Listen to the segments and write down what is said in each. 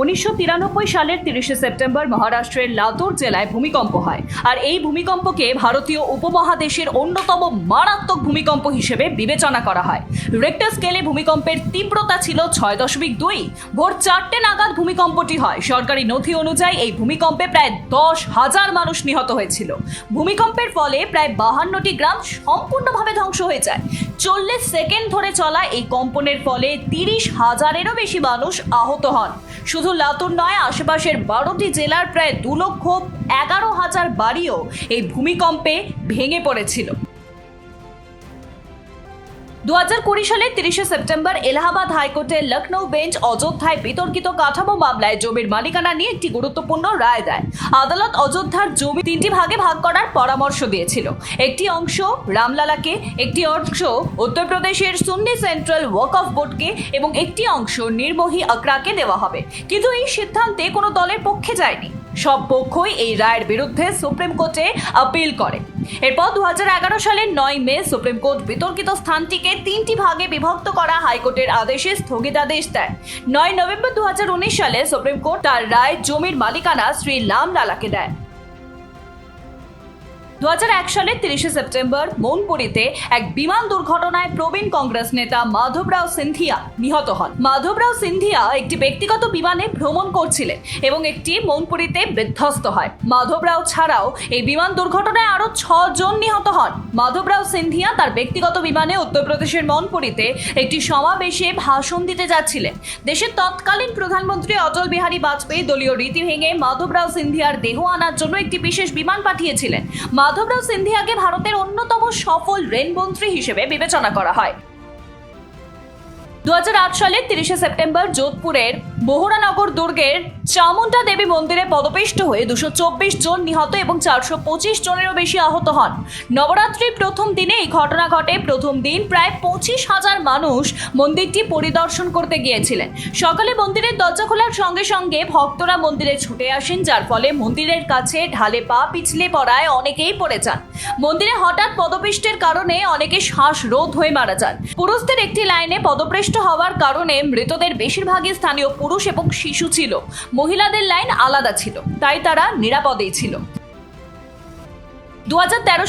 উনিশশো তিরানব্বই সালের তিরিশে সেপ্টেম্বর মহারাষ্ট্রের লাতুর জেলায় ভূমিকম্প হয়। আর এই ভূমিকম্পকে ভারতীয় উপমহাদেশের অন্যতম মারাত্মক ভূমিকম্প হিসেবে বিবেচনা করা হয়। রেক্টার স্কেলে ভূমিকম্পের তীব্রতা ছিল ছয় দশমিক দুই। ভোর চারটে নাগাদ ভূমিকম্পটি হয়। সরকারি নথি অনুযায়ী এই ভূমিকম্পে প্রায় দশ হাজার মানুষ নিহত হয়েছিল। ভূমিকম্পের ফলে প্রায় বাহান্নটি গ্রাম সম্পূর্ণভাবে ধ্বংস হয়ে যায়। চল্লিশ সেকেন্ড ধরে চলা এই কম্পনের ফলে তিরিশ হাজারেরও বেশি মানুষ আহত হন। শুধু লাতুর নয়, আশেপাশের বারোটি জেলার প্রায় দু লক্ষ এগারো হাজার বাড়িও এই ভূমিকম্পে ভেঙে পড়েছিল। দু হাজার কুড়ি সালের তিরিশে সেপ্টেম্বর এলাহাবাদ হাইকোর্টের লখনৌ বেঞ্চ অযোধ্যায় বিতর্কিত কাঠামো মামলায় জমির মালিকানা নিয়ে একটি গুরুত্বপূর্ণ রায় দেয়। আদালত অযোধ্যার জমি তিনটি ভাগে ভাগ করার পরামর্শ দিয়েছিল। একটি অংশ রামলালাকে, একটি অংশ উত্তরপ্রদেশের সুন্নি সেন্ট্রাল ওয়াক অফ বোর্ডকে এবং একটি অংশ নির্মোহী আকরাকে দেওয়া হবে। কিন্তু এই সিদ্ধান্তে কোনো দলের পক্ষে যায়নি। সব পক্ষই এই রায়ের বিরুদ্ধে সুপ্রিম কোর্টে আপিল করে। এরপর দু হাজার এগারো সালের নয় মে সুপ্রিম কোর্ট বিতর্কিত স্থানটিকে তিনটি ভাগে বিভক্ত করা হাইকোর্টের আদেশে স্থগিতাদেশ দেয়। নয় নভেম্বর দু হাজার উনিশ সালে সুপ্রিম কোর্ট তার রায় জমির মালিকানা শ্রী লামলালাকে দেয়। দু হাজার এক সালের তিরিশে সেপ্টেম্বর মৌনপুরীতে এক বিমান দুর্ঘটনায় প্রবীণ কংগ্রেস নেতা মাধবরাও সিন্ধিয়া নিহত হন। মাধবরাও সিন্ধিয়া একটি ব্যক্তিগত বিমানে ভ্রমণ করছিলেন এবং একটি মৌনপুরীতে বিধ্বস্ত হয়। মাধবরাও ছাড়াও এই বিমান দুর্ঘটনায় আরও জন নিহত হন। মাধবরাও সিন্ধিয়া তার ব্যক্তিগত বিমানে উত্তরপ্রদেশের মনপুরীতে একটি সমাবেশে ভাষণ দিতে যাচ্ছিলেন। দেশের তৎকালীন প্রধানমন্ত্রী অটল বিহারী বাজপেয়ী দলীয় রীতি ভেঙে মাধবরাও সিন্ধিয়ার দেহ আনার জন্য একটি বিশেষ বিমান পাঠিয়েছিলেন। মাধবরাও সিন্ধিয়াকে ভারতের অন্যতম সফল রেলমন্ত্রী হিসেবে বিবেচনা করা হয়। দু সালের তিরিশে সেপ্টেম্বর যোধপুরের বহুরানগর দুর্গের চামুন্ডা দেবী মন্দিরে পদপিষ্ট হয়ে দুশো চব্বিশ জন নিহত এবং চারশো পঁচিশ জনেরও বেশি আহত হন। নবরাত্রির প্রথম দিনে এই ঘটনা ঘটে। প্রথম দিন প্রায় পঁচিশ হাজার মানুষ মন্দিরটি পরিদর্শন করতে গিয়েছিলেন। সকালে মন্দিরের দরজা খোলার সঙ্গে সঙ্গে ভক্তরা মন্দিরে ছুটে আসেন, যার ফলে মন্দিরের কাছে ঢালে পা পিছলে পড়ায় অনেকেই পড়ে যান। মন্দিরে হঠাৎ পদপিষ্টের কারণে অনেকে শ্বাসরোধ হয়ে মারা যান। পুরুষদের একটি লাইনে পদপৃষ্ট হওয়ার কারণে মৃতদের বেশিরভাগই স্থানীয় পুরুষ এবং শিশু ছিল। মহিলাদের লাইন আলাদা ছিল, তাই তারা নিরাপদেই ছিল। দু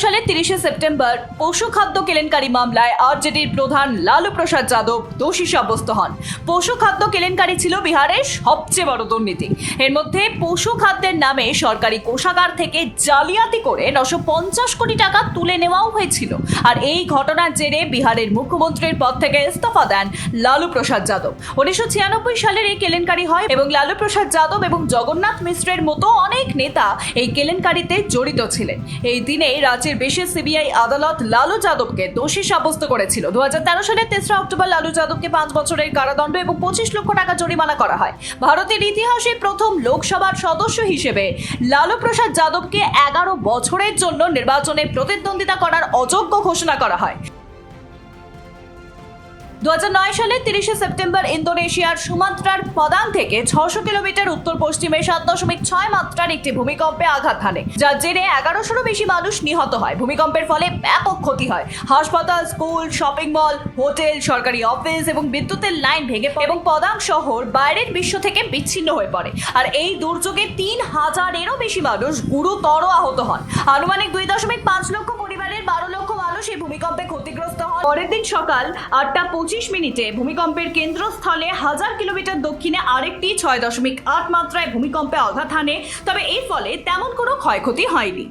সালের তিরিশে সেপ্টেম্বর পশু খাদ্য কেলেঙ্কারি মামলায় আরজেডির প্রধান লালু প্রসাদ যাদব দোষী সাব্যস্ত হন। পশু খাদ্য কেলেঙ্কারি ছিল বিহারের সবচেয়ে বড় দুর্নীতি। এর মধ্যে পশু খাদ্যের নামে সরকারি কোষাগার থেকে জালিয়াতি করে নশো পঞ্চাশ কোটি টাকা তুলে নেওয়াও হয়েছিল। আর এই ঘটনার জেরে বিহারের মুখ্যমন্ত্রীর পদ থেকে ইস্তফা দেন লালু প্রসাদ যাদব। উনিশশো ছিয়ানব্বই সালের এই কেলেঙ্কারি হয় এবং লালু প্রসাদ যাদব এবং জগন্নাথ মিশ্রের মতো অনেক নেতা এই কেলেঙ্কারিতে জড়িত ছিলেন। এই দিনে রাজ্যের বিশেষ সিবিআই আদালত লালু যাদবকে দোষী সাব্যস্ত করেছিল। দুহাজার তেরো সালের তেসরা অক্টোবর লালু যাদবকে পাঁচ বছরের কারাদণ্ড এবং পঁচিশ লক্ষ টাকা জরিমানা করা হয়। ভারতের ইতিহাসে প্রথম লোকসভার সদস্য হিসেবে লালু প্রসাদ যাদবকে এগারো বছরের জন্য নির্বাচনে প্রতিদ্বন্দ্বিতা করার অযোগ্য ঘোষণা করা হয়। দু সালের তিরিশে সেপ্টেম্বর ইন্দোনেশিয়ার সুমাত্রার পদান থেকে ছশো কিলোমিটার উত্তর পশ্চিমে সাত দশমিক ছয় মাত্রার একটি ভূমিকম্পে আঘাত হানে, যার জেরে এগারোশোরও বেশি মানুষ নিহত হয়। ভূমিকম্পের ফলে ব্যাপক ক্ষতি হয়। হাসপাতাল, স্কুল, শপিং মল, হোটেল, সরকারি অফিস এবং বিদ্যুতের লাইন ভেঙে পড়ে এবং পদাং শহর বাইরের বিশ্ব থেকে বিচ্ছিন্ন হয়ে পড়ে। আর এই দুর্যোগে তিন হাজারেরও বেশি মানুষ গুরুতর আহত হন। আনুমানিক দুই দশমিক পাঁচ লক্ষ পরিবারের বারো লক্ষ মানুষ এই ভূমিকম্পে ক্ষতিগ্রস্ত হন। পরের দিন সকাল আটটা পঁচিশ মিনিটে ভূমিকম্পের কেন্দ্রস্থলে হাজার কিলোমিটার দক্ষিণে আরেকটি ছয় দশমিক আট মাত্রায় ভূমিকম্পে আঘাত হানে। তবে এর ফলে তেমন কোনো ক্ষয়ক্ষতি হয়নি।